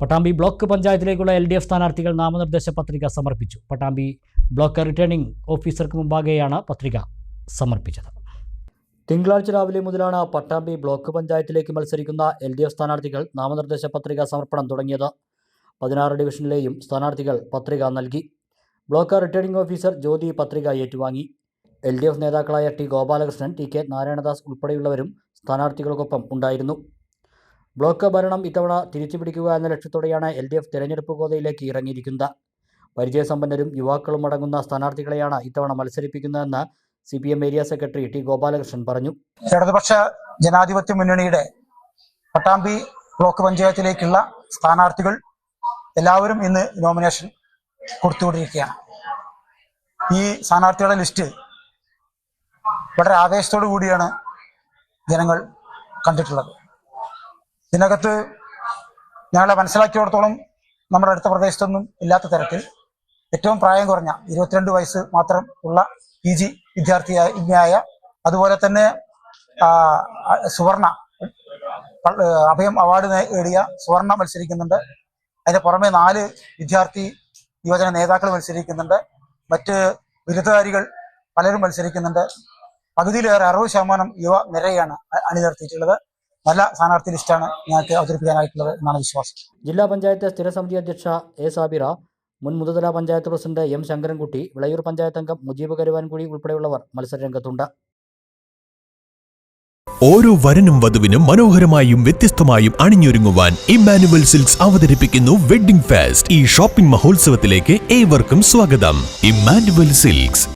Pattambi block പഞ്ചായത്തിലേക്കുള്ള L D F സ്ഥാനാർത്ഥികൾ നാമനിർദ്ദേശ പത്രിക സമർപ്പിച്ചു. പട്ടാമ്പി ബ്ലോക്ക് റിട്ടേണിംഗ് ഓഫീസർക്ക് മുമ്പാകെയാണ് പത്രിക സമർപ്പിച്ചത്. തിങ്കളാഴ്ച രാവിലെ മുതലാണ് പട്ടാമ്പി ബ്ലോക്ക് പഞ്ചായത്തിലേക്ക് മത്സരിക്കുന്ന എൽ ഡി എഫ് സ്ഥാനാർത്ഥികൾ നാമനിർദ്ദേശ പത്രിക സമർപ്പണം തുടങ്ങിയത്. പതിനാറ് ഡിവിഷനിലെയും സ്ഥാനാർത്ഥികൾ പത്രിക നൽകി. ബ്ലോക്ക് റിട്ടേണിംഗ് ഓഫീസർ ജ്യോതി പത്രിക ഏറ്റുവാങ്ങി. എൽ ഡി എഫ് നേതാക്കളായ T Gopalakrishnan T K Narayanadas ഉൾപ്പെടെയുള്ളവരും സ്ഥാനാർത്ഥികൾക്കൊപ്പം ഉണ്ടായിരുന്നു. ബ്ലോക്ക് ഭരണം ഇത്തവണ തിരിച്ചുപിടിക്കുക എന്ന ലക്ഷ്യത്തോടെയാണ് എൽ ഡി എഫ് തെരഞ്ഞെടുപ്പ് ഗോതയിലേക്ക് ഇറങ്ങിയിരിക്കുന്നത്. പരിചയസമ്പന്നരും യുവാക്കളും അടങ്ങുന്ന സ്ഥാനാർത്ഥികളെയാണ് ഇത്തവണ മത്സരിപ്പിക്കുന്നതെന്ന് C P M area secretary T Gopalakrishnan പറഞ്ഞു. ഇടതുപക്ഷ ജനാധിപത്യ മുന്നണിയുടെ പട്ടാമ്പി ബ്ലോക്ക് പഞ്ചായത്തിലേക്കുള്ള സ്ഥാനാർത്ഥികൾ എല്ലാവരും ഇന്ന് നോമിനേഷൻ കൊടുത്തുകൊണ്ടിരിക്കുകയാണ്. ഈ സ്ഥാനാർത്ഥികളുടെ ലിസ്റ്റ് വളരെ ആവേശത്തോടു കൂടിയാണ് ജനങ്ങൾ കണ്ടിട്ടുള്ളത്. ഇതിനകത്ത് ഞങ്ങളെ മനസ്സിലാക്കിയിടത്തോളം നമ്മുടെ അടുത്ത പ്രദേശത്തൊന്നും ഇല്ലാത്ത തരത്തിൽ ഏറ്റവും പ്രായം കുറഞ്ഞ ഇരുപത്തിരണ്ട് വയസ്സ് മാത്രം ഉള്ള പി ജി വിദ്യാർത്ഥിയായ അതുപോലെ തന്നെ സുവർണ അഭയം അവാർഡ് നേടിയ സുവർണ മത്സരിക്കുന്നുണ്ട്. അതിന് പുറമെ നാല് വിദ്യാർത്ഥി യുവജന നേതാക്കൾ മത്സരിക്കുന്നുണ്ട്. മറ്റ് ബിരുദധാരികൾ പലരും മത്സരിക്കുന്നുണ്ട്. പകുതിയിലേറെ അറുപത് ശതമാനം യുവ നിരയാണ് അണിനിർത്തിയിട്ടുള്ളത് നല്ല സ്ഥാനാർത്ഥി ലിസ്റ്റാണ് ഞങ്ങൾക്ക് അവതരിപ്പിക്കാനായിട്ടുള്ളത് എന്നാണ് വിശ്വാസം. ജില്ലാ പഞ്ചായത്ത് സ്ഥിരസമിതി അധ്യക്ഷ എ സാബിറ മുൻ മുതതല പഞ്ചായത്ത് പ്രസിഡന്റ് എം ശങ്കരൻകുട്ടി വിളയൂർ പഞ്ചായത്ത് അംഗം മുജീബ് കരുവാൻകുടി ഉൾപ്പെടെയുള്ളവർ മത്സരരംഗത്തുണ്ട്. ഓരോ വരനും വധുവിനും മനോഹരമായും വ്യത്യസ്തമായും അണിഞ്ഞൊരുങ്ങുവാൻ ഇമ്മാനുവൽ സിൽക്സ് അവതരിപ്പിക്കുന്നു വെഡ്ഡിംഗ് ഫെസ്റ്റ് ഈ ഷോപ്പിംഗ് മഹോത്സവത്തിലേക്ക് ഏവർക്കും സ്വാഗതം. ഇമ്മാനുവൽ സിൽക്സ്.